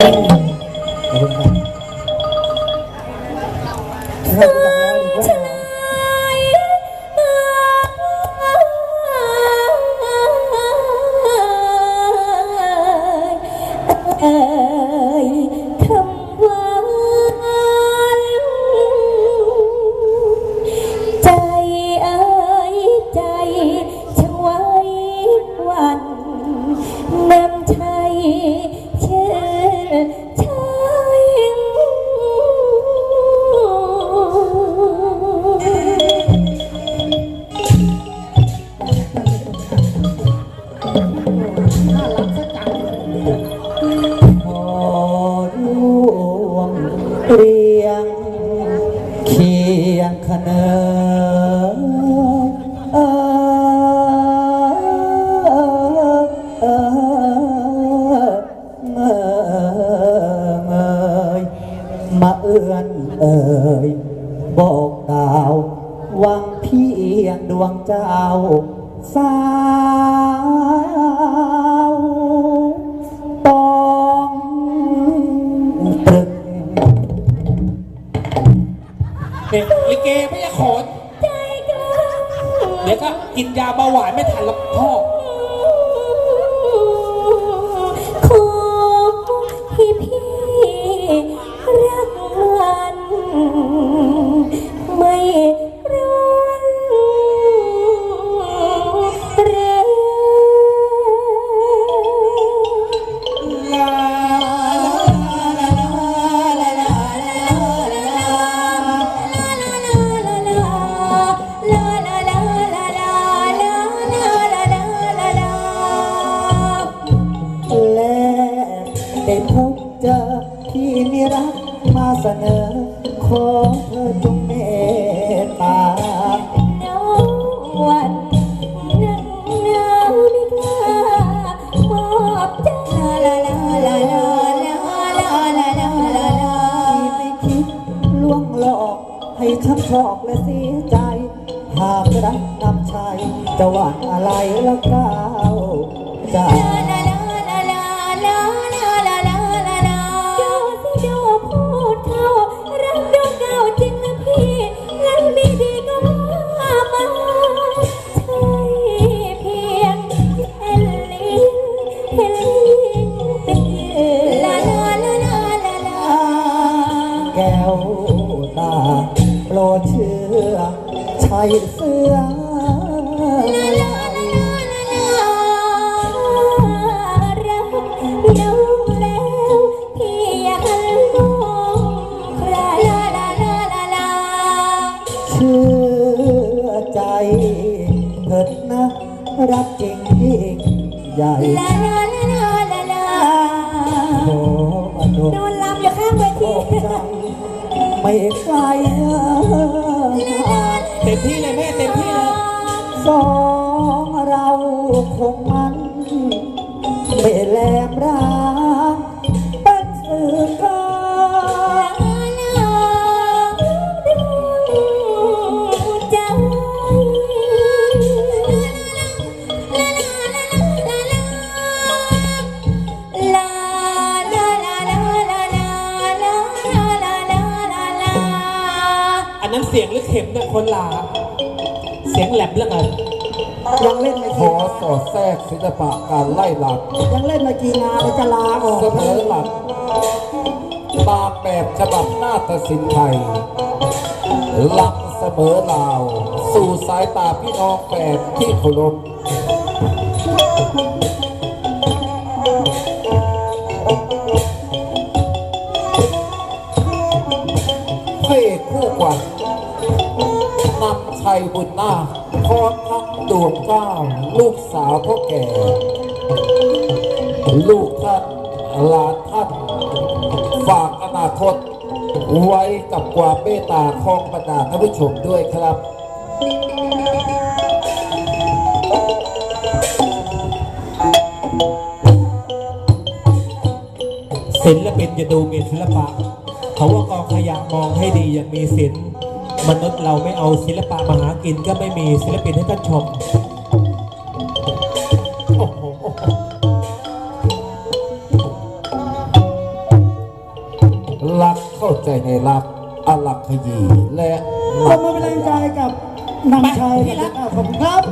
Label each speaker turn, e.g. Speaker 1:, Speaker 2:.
Speaker 1: ขอบคุณครับ
Speaker 2: เอ่ย
Speaker 1: บอกดาววังเพียงดวงเจ้าสาวต้องตรึก
Speaker 3: เด็กลิเกไม่ใช่ขน
Speaker 2: ใจกล้า
Speaker 3: เดี๋ยวก็กินยาเบาหวานไม่ทันหรอกพ่อ
Speaker 2: ได้
Speaker 1: พบเจอที่มีรักมาเสนอ ขอเธอจงเมตตาที่ไม่คิดล่วงหลอก ให้ช้ำชอกและเสียใจ หากรักนำชัยจะหวังอะไรละก้าวใจ เสื้อเชื่อใจเถิดนะ รักจริงยิ่งใหญ่ขออนุ
Speaker 2: โดนลำอยู่ข้างเวที
Speaker 1: ไม่ไกล สองเราคงมันไม่แลมร้างเป็นสื่อกลาง
Speaker 3: อันนั้นเสียงหรือเข็มเนี่ยคนลา สียงแหลมเหลือเกิน
Speaker 1: ยังเล่นไม่
Speaker 4: ข
Speaker 1: กี่
Speaker 4: อสอดแทรกศิลปะการไล่หลัก
Speaker 1: ยังเล่นไม่กี่งานเลยจะลาออก
Speaker 4: เสมอหลักตามแบบฉบับนาฏศิลป์ไทยลำเสมอลาว สู่สายตาพี่น้องแฝดที่เคารพพ ชัยบุญนาคพร้อมทั้งดวงเก้า ลูกสาวพ่อแก่ ลูกท่านหลานท่านฝากอนาคต ไว้กับความเมตตาของบรรดาท่านผู้ชมด้วยครับ
Speaker 3: ศิลปินจะดูมีศิลปะเขาว่ากองขยะมองให้ดีอย่างมีศิลป์ มนุษย์เราไม่เอาศิลปะมาหากินก็ไม่มีศิลปินให้ท่านชมโอ้โห
Speaker 4: รักเข้าใจในรักอลักขยีและ
Speaker 2: ขอมาเป็นแรงใจกับนำชายพี่รักขอบคุณครับ